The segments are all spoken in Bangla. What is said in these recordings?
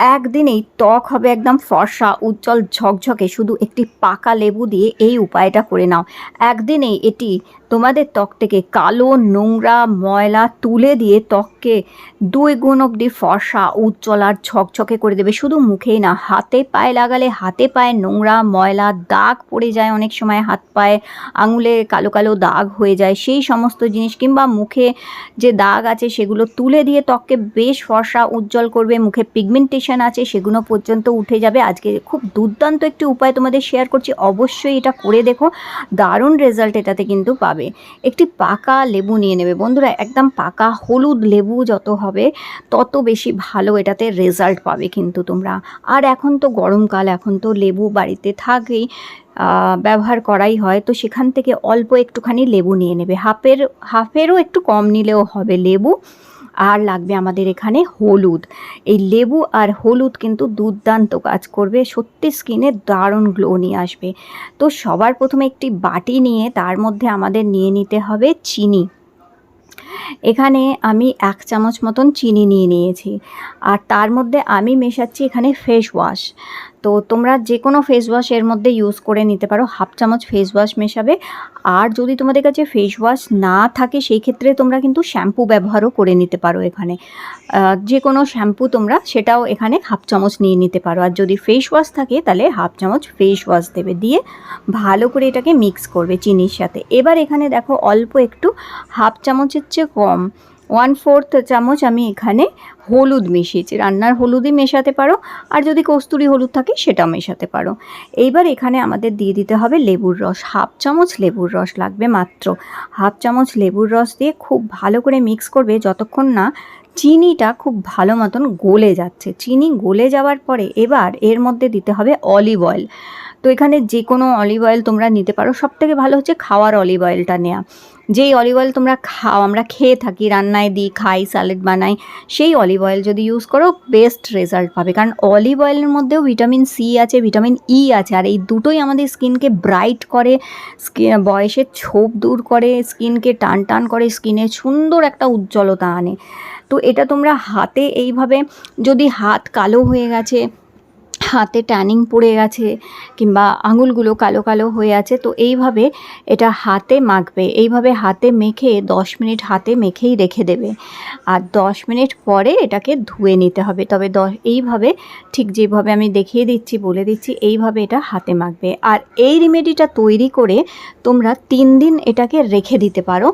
একদিনেই ত্বক হবে একদম ফর্সা, উজ্জ্বল, ঝকঝকে। শুধু একটি পাকা লেবু দিয়ে এই উপায়টা করে নাও। একদিনেই এটি তোমাদের ত্বক থেকে কালো, নোংরা, ময়লা তুলে দিয়ে ত্বককে দুই গুণ অব্দি ফর্সা, উজ্জ্বল আর ঝকঝকে করে দেবে। শুধু মুখেই না, হাতে পায়ে লাগালে হাতে পায়ে নোংরা, ময়লা, দাগ পড়ে যায় অনেক সময়, হাত পায়ে আঙুলে কালো কালো দাগ হয়ে যায়। সেই সমস্ত জিনিস কিংবা মুখে যে দাগ আছে সেগুলো তুলে দিয়ে ত্বককে বেশ ফর্সা, উজ্জ্বল করবে। মুখে পিগমেন্টেশন আছে, সেগুলো পর্যন্ত উঠে যাবে। আজকে খুব দুর্দান্ত একটি উপায় তোমাদের শেয়ার করছি। অবশ্যই এটা করে দেখো। দারুণ রেজাল্ট এটাতে কিন্তু পাবে। একটি পাকা লেবু নিয়ে নেবে। বন্ধুরা, একদম পাকা হলুদ লেবু যত হবে, তত বেশি ভালো এটাতে রেজাল্ট পাবে কিন্তু তোমরা। আর এখন তো গরমকাল, এখন তো লেবু বাড়িতে থাকেই ব্যবহার করাই হয়। তো সেখান থেকে অল্প একটুখানি লেবু নিয়ে নেবে। হাফের, হাফেরও একটু কম নিলেও হবে লেবু। আর লাগবে আমাদের এখানে হলুদ। এই লেবু আর হলুদ কিন্তু দুর্দান্ত কাজ করবে, সত্যি স্কিনে দারুণ গ্লো নিয়ে আসবে। তো সবার প্রথমে একটি বাটি নিয়ে তার মধ্যে আমাদের নিয়ে নিতে হবে চিনি। এখানে আমি এক চামচ মতন চিনি নিয়ে নিয়েছি। আর তার মধ্যে আমি মেশাচ্ছি এখানে ফেস ওয়াশ তো তোমরা যে কোনো ফেস ওয়াশ এর মধ্যে ইউজ করে নিতে পারো। হাফ চামচ ফেস ওয়াশ মেশাবে। আর যদি তোমাদের কাছে ফেস ওয়াশ না থাকে, সেই ক্ষেত্রে তোমরা কিন্তু শ্যাম্পু ব্যবহারও করে নিতে পারো এখানে। যে কোনো শ্যাম্পু তোমরা সেটাও এখানে হাফ চামচ নিয়ে নিতে পারো। আর যদি ফেস ওয়াশ থাকে, তাহলে হাফ চামচ ফেস ওয়াশ দেবে। দিয়ে ভালো করে এটাকে মিক্স করবে চিনির সাথে। এবার এখানে দেখো অল্প একটু হাফ চামচের চেয়ে কম ওয়ান ফোর্থ চামচ আমি এখানে হলুদ মিশিয়েছি। রান্নার হলুদই মেশাতে পারো, আর যদি কস্তুরি হলুদ থাকে সেটাও মেশাতে পারো। এইবার এখানে আমাদের দিয়ে দিতে হবে লেবুর রস। হাফ চামচ লেবুর রস লাগবে মাত্র। হাফ চামচ লেবুর রস দিয়ে খুব ভালো করে মিক্স করবে যতক্ষণ না চিনিটা খুব ভালো মতন গলে যাচ্ছে। চিনি গলে যাওয়ার পরে এবার এর মধ্যে দিতে হবে অলিভ অয়েল। তো এখানে যে কোনো অলিভ অয়েল তোমরা নিতে পারো। সব থেকে ভালো হচ্ছে খাওয়ার অলিভ অয়েলটা নেওয়া যেই অলিভ অয়েল তোমরা খাও, আমরা খেয়ে থাকি, রান্নায় দিই, খাই স্যালাড বানাই, সেই অলিভ অয়েল যদি ইউজ করো বেস্ট রেজাল্ট পাবে। কারণ অলিভ অয়েলের মধ্যেও ভিটামিন সি আছে ভিটামিন ই আছে, আর এই দুটোই আমাদের স্কিনকে ব্রাইট করে বয়সের ছোপ দূর করে স্কিনকে টান টান করে স্কিনে সুন্দর একটা উজ্জ্বলতা আনে। তো এটা তোমরা হাতে এইভাবে, যদি হাত কালো হয়ে গেছে হাতে ট্যানিং পড়ে গেছে কিংবা আঙুলগুলো কালো কালো হয়ে আছে, তো এইভাবে এটা হাতে মাখবে। এইভাবে হাতে মেখে দশ মিনিট হাতে মেখেই রেখে দেবে। আর দশ মিনিট পরে এটাকে ধুয়ে নিতে হবে। তবে দশ, এইভাবে ঠিক যেভাবে আমি দেখিয়ে দিচ্ছি, বলে দিচ্ছি, এইভাবে এটা হাতে মাখবে। আর এই রেমেডিটা তৈরি করে তোমরা তিন দিন এটাকে রেখে দিতে পারো।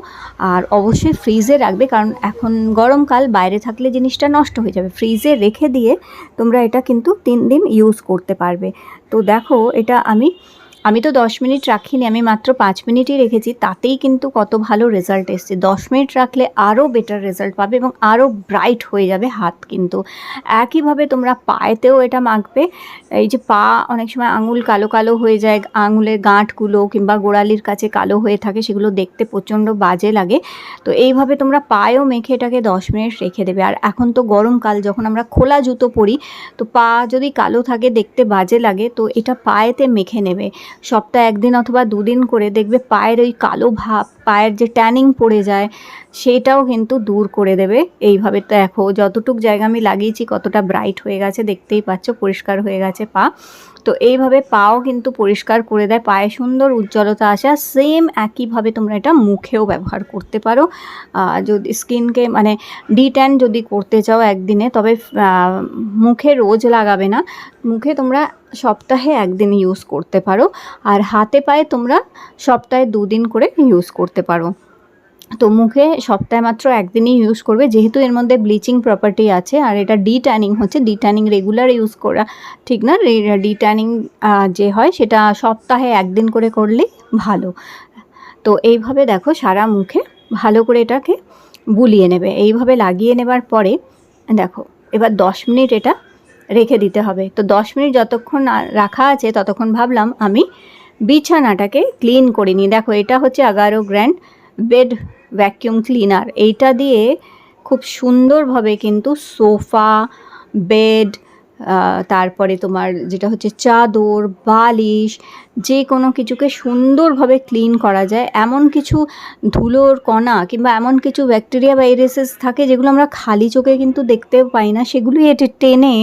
আর অবশ্যই ফ্রিজে রাখবে, কারণ এখন গরমকাল, বাইরে থাকলে জিনিসটা নষ্ট হয়ে যাবে। ফ্রিজে রেখে দিয়ে তোমরা এটা কিন্তু তিন দিন ইউজ করতে পারবে। তো দেখো এটা আমি আমি তো দশ মিনিট রাখিনি, আমি মাত্র পাঁচ মিনিটই রেখেছি, তাতেই কিন্তু কত ভালো রেজাল্ট এসছে। দশ মিনিট রাখলে আরও বেটার রেজাল্ট পাবে এবং আরও ব্রাইট হয়ে যাবে হাত কিন্তু। একইভাবে তোমরা পায়েতেও এটা মাখবে। এই যে পা অনেক সময় আঙুল কালো কালো হয়ে যায়, আঙুলের গাঁটগুলো কিংবা গোড়ালির কাছে কালো হয়ে থাকে, সেগুলো দেখতে প্রচণ্ড বাজে লাগে। তো এইভাবে তোমরা পায়েও মেখে এটাকে দশ মিনিট রেখে দেবে। আর এখন তো গরমকাল, যখন আমরা খোলা জুতো পরি, তো পা যদি কালো থাকে, দেখতে বাজে লাগে, তো এটা পায়েতে মেখে নেবে। সপ্তাহে একদিন অথবা দুদিন করে দেখবে পায়ের ওই কালো ভাব, পায়ের যে ট্যানিং পড়ে যায়, সেটাও কিন্তু দূর করে দেবে। এইভাবে তো দেখো, যতটুক জায়গা আমি লাগিয়েছি কতটা ব্রাইট হয়ে গেছে, দেখতেই পাচ্ছ, পরিষ্কার হয়ে গেছে পা। তো এইভাবে পাও কিন্তু পরিষ্কার করে দেয়, পায়ে সুন্দর উজ্জ্বলতা আসে আর সেম একইভাবে তোমরা এটা মুখেও ব্যবহার করতে পারো। যদি স্কিনকে মানে ডি ট্যান যদি করতে চাও একদিনে, তবে মুখে রোজ লাগাবে না। মুখে তোমরা সপ্তাহে একদিন ইউজ করতে পারো। আর হাতে পায়ে তোমরা সপ্তাহে দুদিন করে ইউজ করতে পারো। তো মুখে সপ্তাহে মাত্র একদিনই ইউজ করবে। যেহেতু এর মধ্যে ব্লিচিং প্রপার্টি আছে, আর এটা ডি ট্যানিং হচ্ছে ডি ট্যানিং রেগুলার ইউজ করা, ঠিক না? ডি ট্যানিং যে হয়, সেটা সপ্তাহে একদিন করে করলে ভালো। তো এইভাবে দেখো সারা মুখে ভালো করে এটাকে বুলিয়ে নেবে। এইভাবে লাগিয়ে নেবার পরে দেখো, এবার দশ মিনিট এটা রেখে দিতে হবে। তো দশ মিনিট যতক্ষণ রাখা আছে, ততক্ষণ ভাবলাম আমি বিছানাটাকে ক্লিন করে নিই। দেখো এটা হচ্ছে এগারো গ্র্যান্ড বেড ভ্যাকিউম ক্লিনার এইটা দিয়ে খুব সুন্দরভাবে কিন্তু সোফা, বেড তারপরে তোমার যেটা হচ্ছে চাদর, বালিশ, যে কোনো কিছুকে সুন্দরভাবে ক্লিন করা যায়। এমন কিছু ধুলোর কণা কিংবা এমন কিছু ব্যাকটেরিয়া ভাইরাসেস থাকে যেগুলো আমরা খালি চোখে কিন্তু দেখতেও পাই না সেগুলি এটি টেনে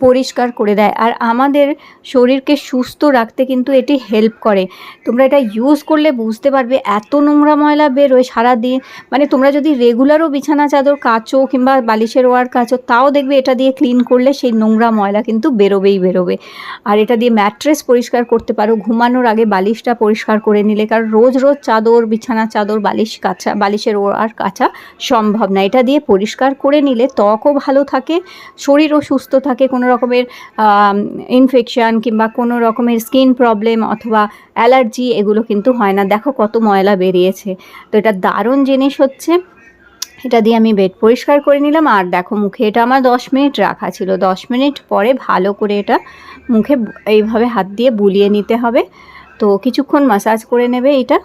পরিষ্কার করে দেয়। আর আমাদের শরীরকে সুস্থ রাখতে কিন্তু এটি হেল্প করে। তোমরা এটা ইউজ করলে বুঝতে পারবে এত নোংরা ময়লা বেরোয় সারাদিন। মানে তোমরা যদি রেগুলারও বিছানা, চাদর, কাচো কিংবা বালিশের ওয়ার কাচো, তাও দেখবে এটা দিয়ে ক্লিন করলে সেই নোংরা ময়লা কিন্তু বেরোবেই বেরোবে। আর এটা দিয়ে ম্যাট্রেস পরিষ্কার করতে পারো। ঘুমানোর আগে বালিশটা পরিষ্কার করে নিলে, কারণ রোজ রোজ চাদর, বিছানা, চাদর, বালিশ কাচা, বালিশের ওয়ার কাচা সম্ভব না। এটা দিয়ে পরিষ্কার করে নিলে ত্বকও ভালো থাকে, শরীরও সুস্থ থাকে, কোনো রকমের ইনফেকশান কিংবা কোনো রকমের স্কিন প্রবলেম অথবা অ্যালার্জি এগুলো কিন্তু হয় না। দেখো কত ময়লা বেরিয়েছে। তো এটা দারুণ জিনিস হচ্ছে। এটা দিয়ে আমি বেড পরিষ্কার করে নিলাম। আর দেখো মুখে এটা আমার দশ মিনিট রাখা ছিল। দশ মিনিট পরে ভালো করে এটা মুখে এইভাবে হাত দিয়ে বুলিয়ে নিতে হবে। তো কিছুক্ষণ মাসাজ করে নেবে এটা।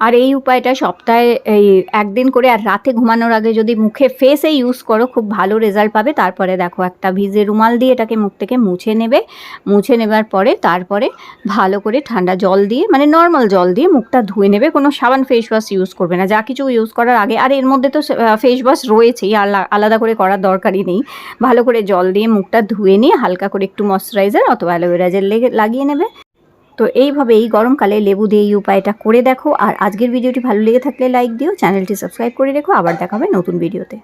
আর এই উপায়টা সপ্তাহে, এই একদিন করে আর রাতে ঘুমানোর আগে যদি মুখে ফেসে ইউজ করো, খুব ভালো রেজাল্ট পাবে। তারপরে দেখো, একটা ভিজে রুমাল দিয়ে এটাকে মুখ থেকে মুছে নেবে। মুছে নেবার পরে তারপরে ভালো করে ঠান্ডা জল দিয়ে মানে নর্মাল জল দিয়ে মুখটা ধুয়ে নেবে। কোনো সাবান ফেস ওয়াশ ইউজ করবে না। যা কিছু ইউজ করার আগে, আর এর মধ্যে তো ফেস ওয়াশ রয়েছেই, আলা- আলাদা করে করার দরকারই নেই। ভালো করে জল দিয়ে মুখটা ধুয়ে নিয়ে হালকা করে একটু ময়শ্চারাইজার অথবা অ্যালোভেরা জেল লেগে, লাগিয়ে নেবে। তো এইভাবে এই গরমকালে লেবু দিয়ে এই উপায়টা করে দেখো। আর আজকের ভিডিওটি ভালো লেগে থাকলে লাইক দিও, চ্যানেলটি সাবস্ক্রাইব করে রেখো। আবার দেখা হবে নতুন ভিডিওতে।